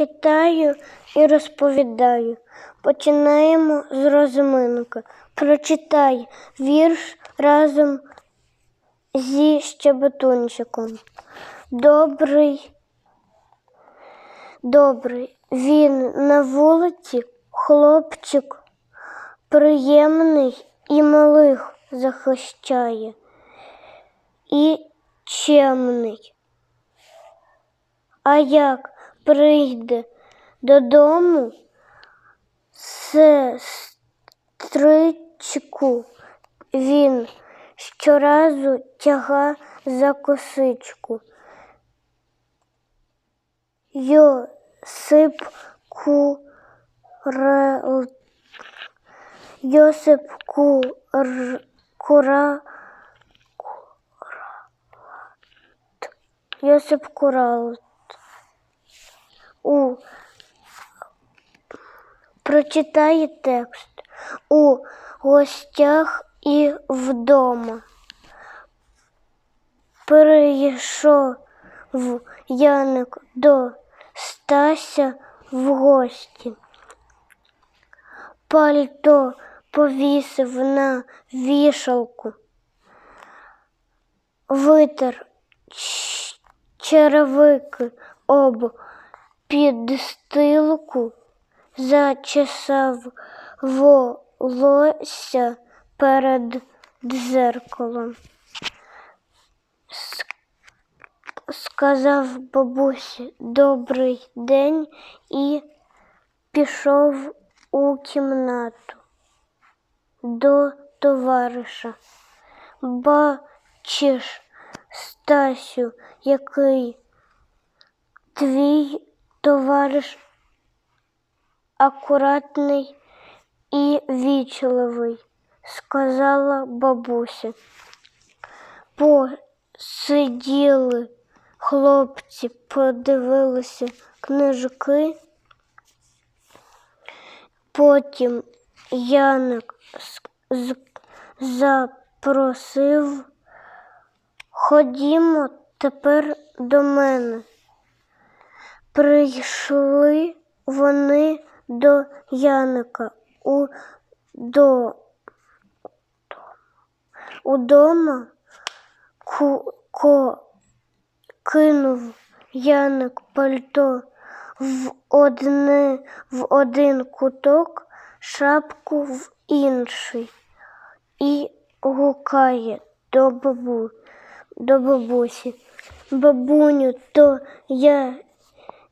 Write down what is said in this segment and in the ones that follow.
читаю і розповідаю. Починаємо з розминки. Прочитай вірш разом зі щебетунчиком. Добрий, добрий, він на вулиці, хлопчик, приємний і малих захищає, і чемний. А як прийде додому, сестричку він щоразу тяга за косичку. Йосип Курел Йосип Кур... Кура... Йосип Курал. У прочитає текст у гостях і вдома. Перейшов Яник до Стася в гості. Пальто повісив на вішалку, витер ч- черевики об підстилку, зачесав волосся перед дзеркалом. Сказав бабусі добрий день і пішов у кімнату до товариша. Бачиш, Стасю, який твій товариш акуратний і вічливий, сказала бабуся. Посиділи хлопці, подивилися книжки. Потім Яник запросив, ходімо тепер до мене. Прийшли вони до Яника у до, удома ку, ко, кинув Яник пальто в, одне, в один куток, шапку в інший і гукає до, бабу, до бабусі. Бабуню, то я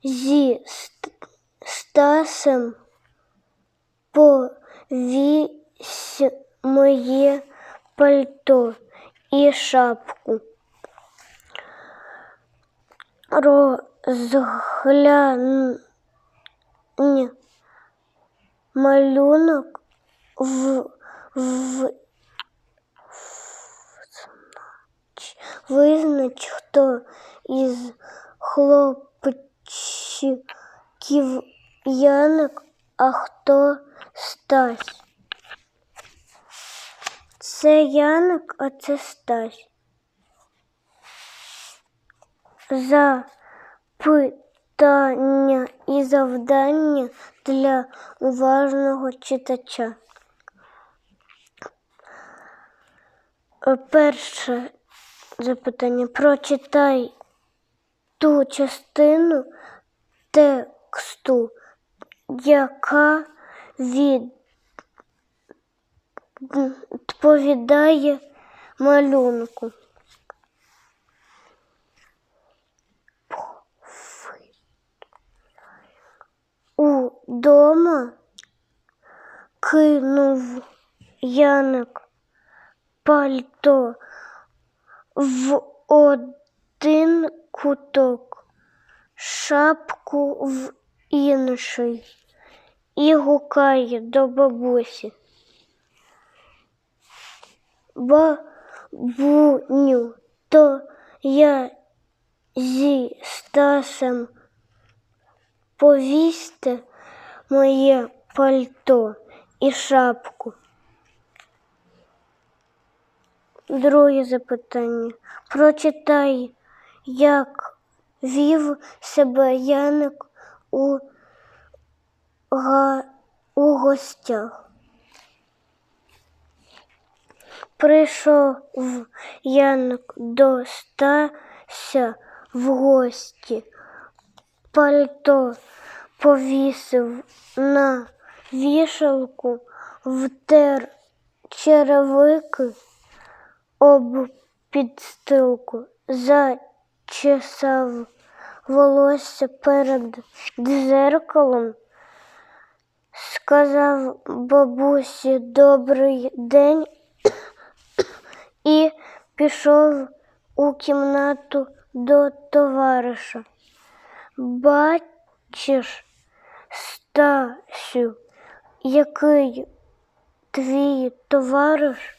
зі Ст- Стасем повісь моє пальто і шапку. Розглянь малюнок в, в Визнач, хто із хлопчиків Яник, а хто Стась. Це Яник, а це Стась. Запитання і завдання для уважного читача. Перше запитання. Прочитай ту частину тексту, яка відповідає малюнку. Удома кинув Яник пальто в один куток, шапку в інший і гукає до бабусі. Бабуню, то я зі Стасом повісьте моє пальто і шапку. Друге запитання. Прочитай, як вів себе Яник у, га, у гостях. Прийшов Янок до в гості, пальто повісив на вішалку, втер черевики об підстилку, зачесав волосся перед дзеркалом, сказав бабусі добрий день і пішов у кімнату до товариша. Бачиш, Стасю, який твій товариш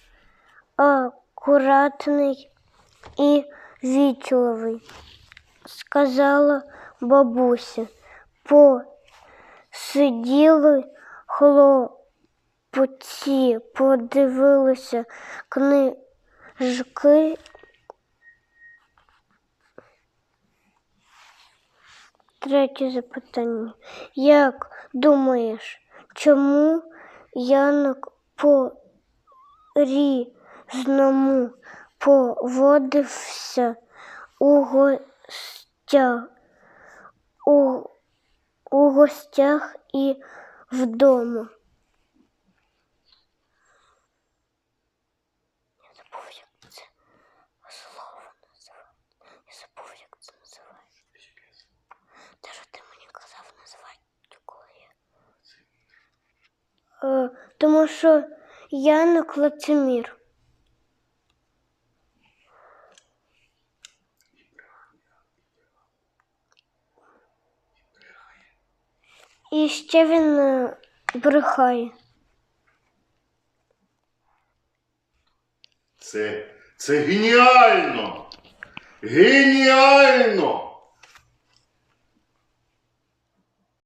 акуратний і вічливий, сказала бабуся. Посиділи хлопці, подивилися книжки. Третє запитання. Як думаєш, чому Янок по різному поводився у гостях, у, у гостях і вдома? Я забув, як це слово називається. Я забув, як це називається. Те, що ти мені казав називати, коли я. Е, тому що Янок лицемір. І ще він е, брехає. Це, це геніально! Геніально!